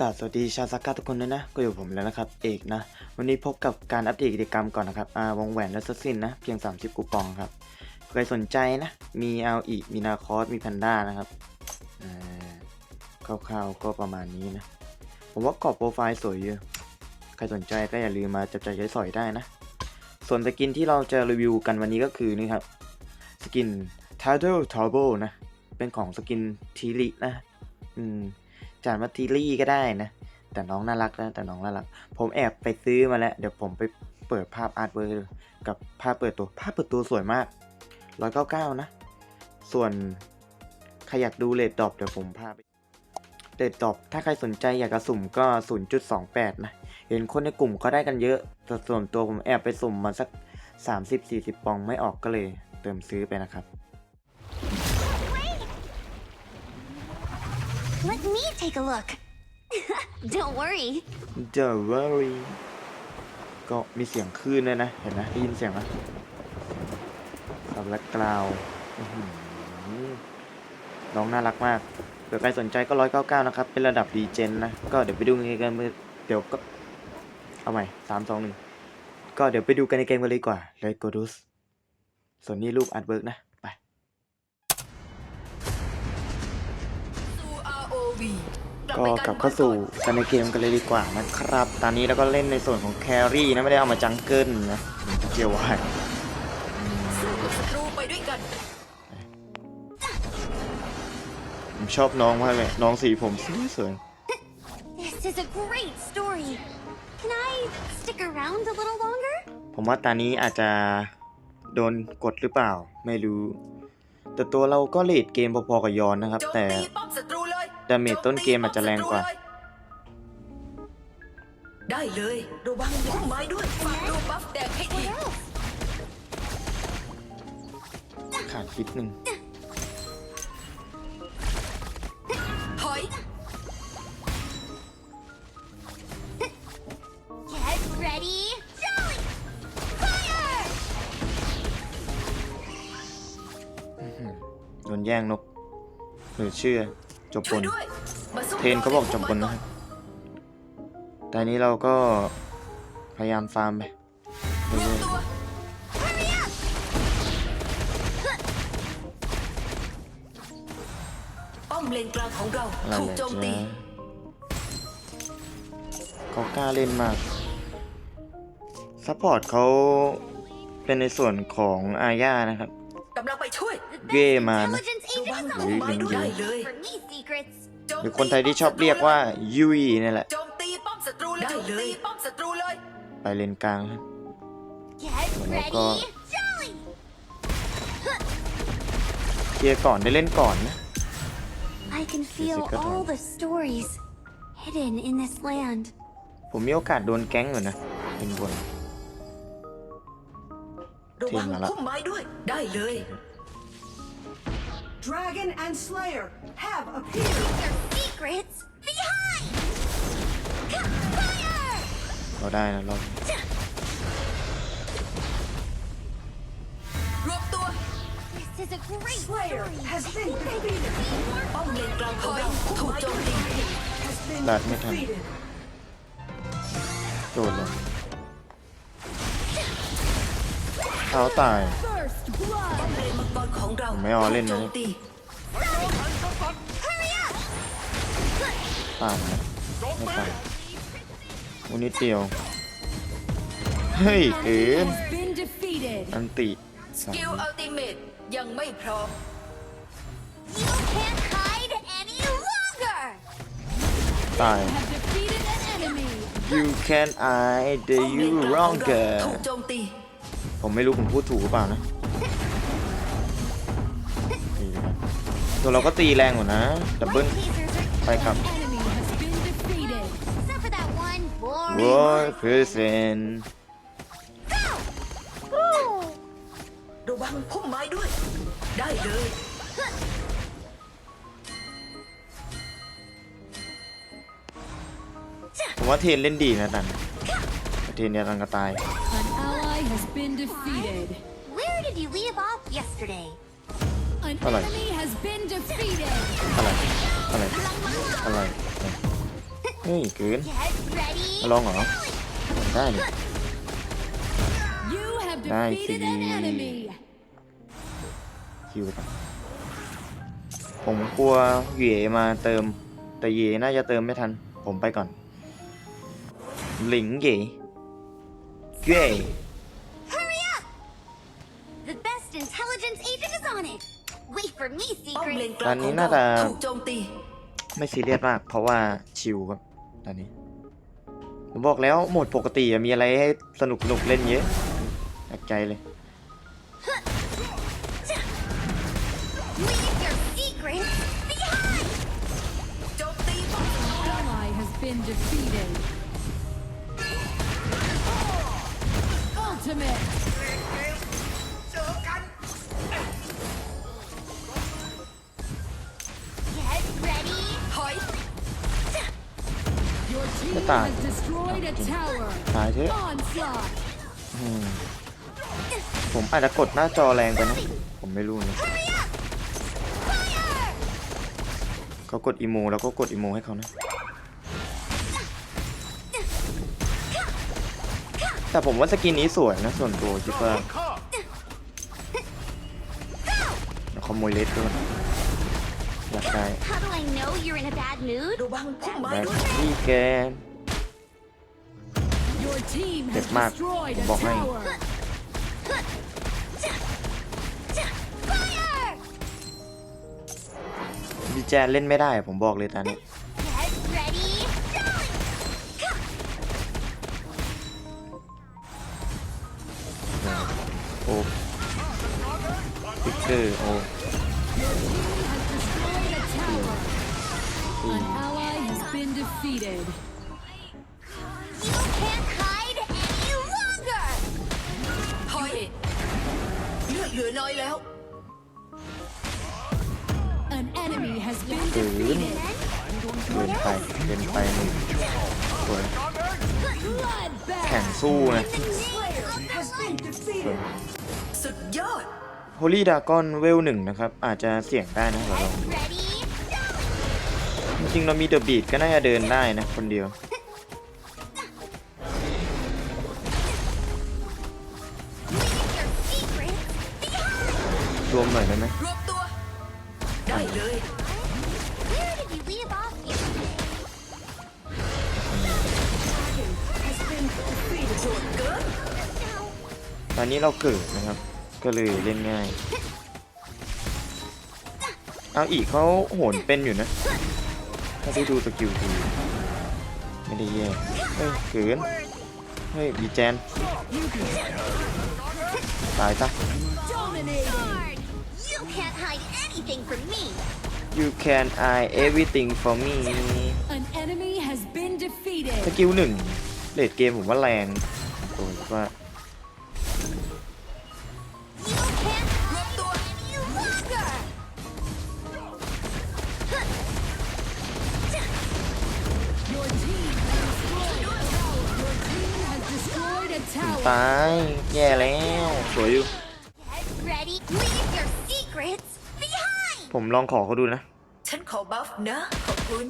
กาสสวัสดีชาวซักก้าทุกคนด้วยนะ ก็อยู่ผมแล้วนะครับ เอกนะ วันนี้พบกับการอัปเดตกิจกรรมก่อนนะครับอ่าวงแหวนและซัสซินนะ เพียง 30 กูปองครับ ใครสนใจนะ มีเอาอีมีนาคอส มีแพนด้านะครับคร่าวๆก็ประมาณนี้นะ ผมว่ากรอบโปรไฟล์สวยอยู่ใครสนใจก็อย่าลืมมาจับใจยใช้สอยได้นะ ส่วนสกินที่เราจะรีวิวกันวันนี้ก็คือนี่ครับ สกิน t i t l e t o r b o นะ เป็นของสกินทีรินะ อืม จานมาทีรี่ก็ได้นะ แต่น้องน่ารักนะแต่น้องน่ารัก ผมแอบไปซื้อมาแล้ว เดี๋ยวผมไปเปิดภาพอาร์ตเวิร์กับภาพเปิดตัวภาพเปิดตัวสวยมาก199นะ ส่วนใครอยากดูเลดดอปเดี๋ยวผมพาไปเลดดอปถ้าใครสนใจอยากจะสุ่มก็ 0.28 นะ เห็นคนในกลุ่มเขาได้กันเยอะแต่ส่วนตัวผมแอบไปสุ่มมาสัก 30-40 ปองไม่ออกก็เลยเติมซื้อไปนะครับ Let me take a look. Don't worry. The worry ก็มีเสียงคลื่นด้วยนะ เห็นไหมได้ยินเสียงไหมสับและกล่าร้อหือน้องน่ารักมากเผื่อใครสนใจก็ร้อยเก้าเก้านะครับ เป็นระดับดีเจนนะ ก็เดี๋ยวไปดูกันกันเดี๋ยวก็ เอาใหม่สามสองหนึ่งก็เดี๋ยวไปดูกันในเกมกันเลยดีกว่าเลยโกดุสส่วนนี้รูปอาร์ตเวิร์กนะ ก็กลับเข้าสู่กันในเกมกันเลยดีกว่านะครับ ตอนนี้เราก็เล่นในส่วนของแครี่นะไม่ได้เอามาจังเกิลนะเกียววายสู้กับศัตรูไปด้วยกันผมชอบน้องมากเลยน้องสีผมสวยสวย This is a great story. Can I stick around a little longer? ผมว่าตอนนี้อาจจะโดนกดหรือเปล่า ไม่รู้ แต่ตัวเราก็เลดเกมพอๆกับยอนนะครับโจมแต่ ดาเมจต้นเกมอาจจะแรงกว่า ได้เลยระวังพุ่มไม้ด้วยฝากดูบัฟแดงให้อี What ก else? ขาดคิดหนึ่งถอย Get ready, jolly! Fire! โดนแย่งนกหรือเชื่อ จบช่บวยนด้วยมาสู้เทรนเขาบอกจบบนนะครับแต่อันนี้เราก็พยายามฟาร์มไปรวเรื่มอยตัว Hurry up! ป้อมเลนกลางของเราๆอะไรถูกเนี่ยโจมตีจ๊ะเขากล้าเล่นมากซัพพอร์ตเขาเป็นในส่วนของอาญานะครับกำลังไปช่วย The Yeah, best man. intelligence ระ วัง agent พุ่มไม้ด้วยได้เลย for me secrets. โจมหรือตีคนไทยที่ชอบเรียกว่ายุยนี่แหละ โจมตีป้อมศัตรูเลยได้เลยป้อมศัตรูเลยไปเลนกลางครับ Get Bueno, ready, acá- jolly! เคลียร์ก่อนได้เล่นก่อนนะ I can feel Jessica all Tom. the stories hidden in this land. ผมมีโอกาสโดนแก๊งอยู่นะเป็นบน ระวังเทรนมาละพุ่มไม้ด้วยได้เลย Dragon and Slayer have appeared. Your secrets behind! Fire! เราได้นะเรารวมตัว This is a great Slayer story. has been I think I defeated. can see more ป้อมเลนกลางของเราถูกโจมตี Has been Đạt mới thành. defeated. โดดลงเท้าตาย First blood. ป้อมเลนมังกรของเราผมไม่เอาเล่นนะ ถูกโจมตี Hurry up! ตายนะไม่ตายวันนี้เดียว เฮ้ย เอ๋น Has been defeated. อันติสกิลอัลติเมตยังไม่พร้อม You can't hide any longer! ตาย Have defeated an enemy. you can I the ป้อมเล you นกลางของเรา longer ถูกโจมตี ผมไม่รู้ผมพูดถูกหรือเปล่านะ ตัวเราก็ตีแรงกว่านะ ดับเบิล My lasers are ไปครับ Enemy has been defeated. except for that one boring ร้อย one. เปอร์เซ็นต์ Go! ระวังพุ่มไม้ด้วย ได้เลย ผมว่าเทนเล่นดีนะตันแต่เทนเนี่ยตันก็ตาย An ally has been defeated. Where did you leave off yesterday? An Hello. enemy has been defeated. อะไร อะไร อะไร เฮ้ยเกิน Get ready. มาลองเหรอ ได้เลย You have Nice. defeated an enemy. คิวก่อนผมกลัวเหย่มาเติม แต่เหย่น่าจะเติมไม่ทัน ผมไปก่อน หลิงเหย่เย่ Hurry up! The best intelligence agent is on it. Wait for me, ป้อมเล secret. นกลางของเราถูกโจมตีไม่ซีเรียสมาก เพราะว่าชิลครับตอนนี้ผมบอกแล้วโหมดปกติอะมีอะไรให้สนุกสนุกเล่นเยอะจากใจเลย Your team Cái tài. has destroyed a tower. ตายเถอะ Onslaught. อืมผมอาจจะกดหน้าจอแรงไปนะ ผมไม่รู้นะ Hurry up. Fire. เขากดอีโมแล้วก็กดอีโมให้เขานะแต่ผมว่าสกินนี้สวยนะส่วนตัวคิดว่าเดี๋ยวขโมยเลสด้วย อยากได้ How do I know you're in a bad mood? ระวังพุ่มไม้แบ็คด้วยที่แกน Your team has Đẹp mạc. destroyed a Bọc hành. tower. Fire. ดีแจนเล่นไม่ได้ผมบอกเลยตอนนี้ Get ready. Go. โอ้พิกเกอร์โอ้ Your team An ally has been defeated. You can't hide any longer. ถอยเลือดเหลือน้อยแล้ว An enemy has been Ừ. defeated. เกินไปเกินไปหนึ่งสวย แข่ง Bloodbath. สู้นะสวยสุดยอดโฮลี่ดากอนเวลหนึ่งนะครับ อาจจะเสี่ยงได้นะเราลอง Ready. จริงๆเรามีเดอะบีดก็น่าจะเดินได้นะคนเดียว Your secrets behind. รวมหน่อยได้ไหมรวบตัว ได้เลย Where did you leave off yesterday? โหดเกินตอนนี้เราเกิดนะครับ ก็เลยเล่นง่าย เอาอีกเขาโหนเป็นอยู่นะ ถ้าได้ดูสกิลทีไม่ได้แย่เฮ้ยเกินเฮ้ยดีแจนตายซะ Dominating. Guard. You can't hide anything from me. you can eye everything for me An enemy has been ส defeated. กิลหนึ่งเลดเกมผมว่าแรงโอ้ยว่า ตา tower. ยแย่แล้ว สวยอยู่ Get ready. Leave your secrets behind. ผมลองขอเขาดูนะ ฉันขอบัฟนะ ขอบคุณ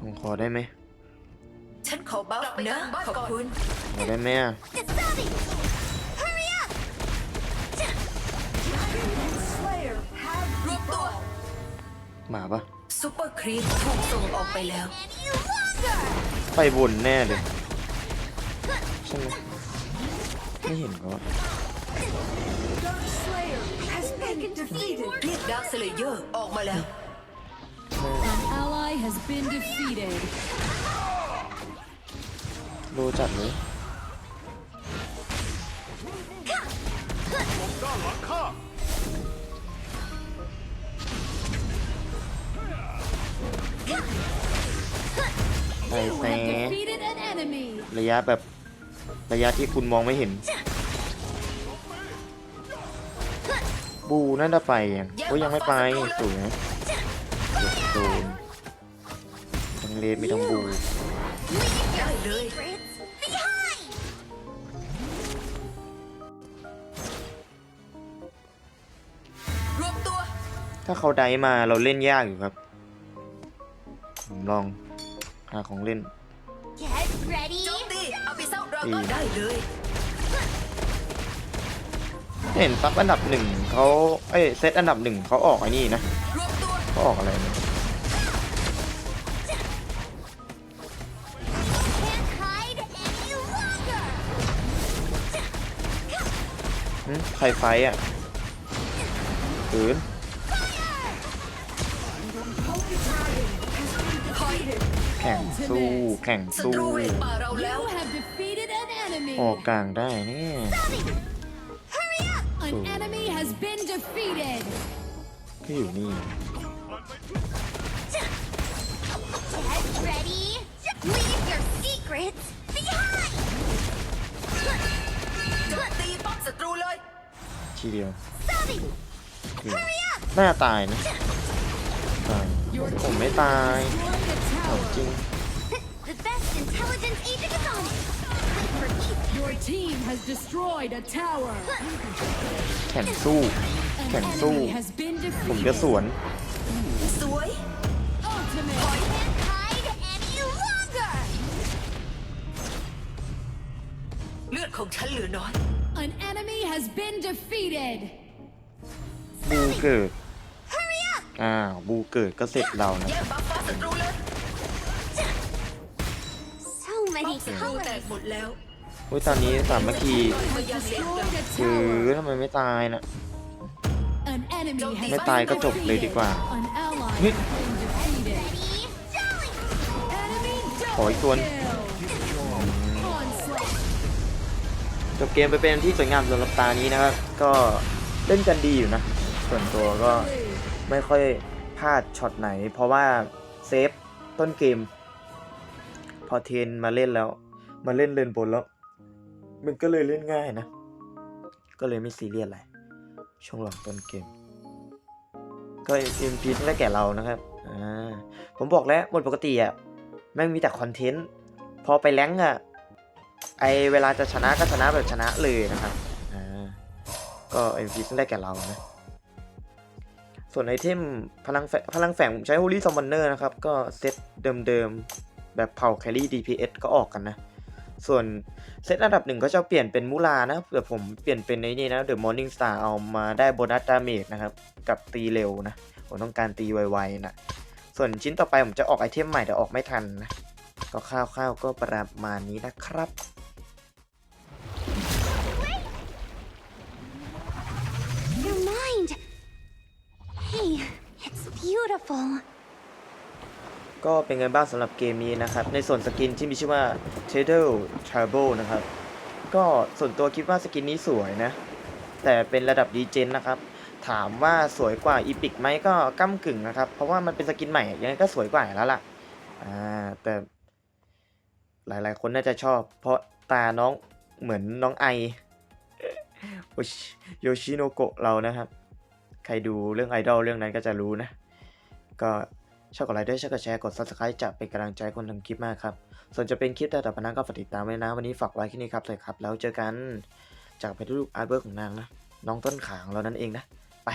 ผมขอได้ไหมฉันขอบัฟนะ ขอบคุณ ขอได้ไหมอะ Kasabi. Hurry up. รวบตัว หมาปะซูเปอร์ครีปถูกส่งออกไปแล้ว Any longer. ไปบนแน่เลย ใช่ไหมไม่เห็นเขาอะเรียกดาร์คสเลเยอร์ออกมาแล้ว An ally has been defeated. โลจัดเลยไป You แซ่ have defeated an enemy. ระยะแบบ ระยะที่คุณมองไม่เห็น บูน่าจะไปยังก็ยังไม่ไปสวยโดนทั้งเลดไมีทั้งบูถ้าเขาได้มาเราเล่นยากอยู่ครับ ผมลองหาของเล่น ไปเศร้าดราดีก้อนได้เลยเห็นซับอันดับหนึ่งเขาเอ้ยเซตอันดับหนึ่งเขาออกไอ้นี่นะรวมตัวเขาออกอะไรนะ Can't hide any longer. หึใครไฟท์อะปืนคอยแข่งสู้แข่งศัสู้ตรูเวทป่าเราแล้ว You have defeated an enemy. ออกกลางได้เนี่ย Hurry up. An enemy has been defeated. ก็อยู่นี่ Get ready. Leave your secrets behind. โจมตีป้อมศัตรูเลย ทีเดียว Stubby. คือ Hurry up. น่าตายนะตาย Your ผมไม่ตาย destroyed a เอา tower. จริง The best intelligence agent is on it. Wait for Ethan. Your team has destroyed a tower. แข่งสู้ An แข่งสู้ enemy has been ผมจะ defeated. สวน สวย Ultimate. Can't hide any longer. เลือดของฉันเหลือน้อย An enemy has been defeated. บูเกิด Hurry up. อ้าวบูเกิดก็เสร็จเรานะ แย่งบัฟฟ้าศัตรูเลย So many ศัตรูแตก colors. หมดแล้ว อุ้ยตอนนี้สามเมื่อคีคือทำไมไม่ตายนะไม่ตายก็จบเลยดีกว่าฮ้ย has been defeated. Ready? Jolly. Enemy ขออีกตัวจบเกมไปเป็นที่สวยงามสำหรับตานี้นะครับ ก็เล่นกันดีอยู่นะ ส่วนตัวก็ไม่ค่อยพลาดช็อตไหน เพราะว่าเซฟต้นเกม พอเทนมาเล่นแล้ว มาเล่นเลนบนแล้ว มันก็เลยเล่นง่ายนะ ก็เลยไม่ซีเรียสอะไร ช่วงหลังต้นเกม ก็เอ็มพีได้แก่เรานะครับอ่าผมบอกแล้วหมดปกติอะแม่งมีแต่คอนเทนต์ พอไปแรงอะ ไอเวลาจะชนะก็ชนะแบบชนะเลยนะครับอ่าก็เอ็มพีได้แก่เรานะส่วนไอเทมพลังแฝพลังแฝงผมใช้ Holy Summoner นะครับ ก็เซตเดิมๆ แบบเผาแครี่ DPS ก็ออกกันนะ ส่วนเซตอันดับหนึ่งก็จะเปลี่ยนเป็นมูลานะเผื่อผมเปลี่ยนเป็นในนี่นะ The Morning Star เอามาได้โบนัสดาเมจนะครับ กับตีเร็วนะ ผมต้องการตีไวๆนะ ส่วนชิ้นต่อไปผมจะออกไอเทมใหม่แต่ออกไม่ทันนะ ก็คร่าวๆก็ประมาณนี้นะครับ Hey, it's beautiful. ก็เป็นไงบ้างสำหรับเกมนี้นะครับ ในส่วนสกินที่มีชื่อว่า t a d l e Trouble นะครับ ก็ส่วนตัวคิดว่าสกินนี้สวยนะ แต่เป็นระดับดีเจนนะครับ ถามว่าสวยกว่าอีพิกไหมก็ก้ากึ่งนะครับ เพราะว่ามันเป็นสกินใหม่ ยังไงก็สวยกว่าอยู่แล้วล่ะ อ่า แต่หลายๆ คนน่าจะชอบ เพราะตาน้องเหมือนน้องไอโยชิโนโกะเรานะครับ ใครดูเรื่องไอดอลเรื่องนั้นก็จะรู้นะ ก็ ชอบกดไลค์ด้วยชอบกดแชร์กด subscribe จะเป็นกำลังใจคนทำคลิปมากครับ ส่วนจะเป็นคลิปแต่ต่อไปนั้นก็ฝากติดตามไว้นะ วันนี้ฝากไว้แค่นี้ครับเลยครับ แล้วเจอกันจากไปดูอาร์ตเวิร์กของนางนะ น้องต้นขางเรานั่นเองนะ ไป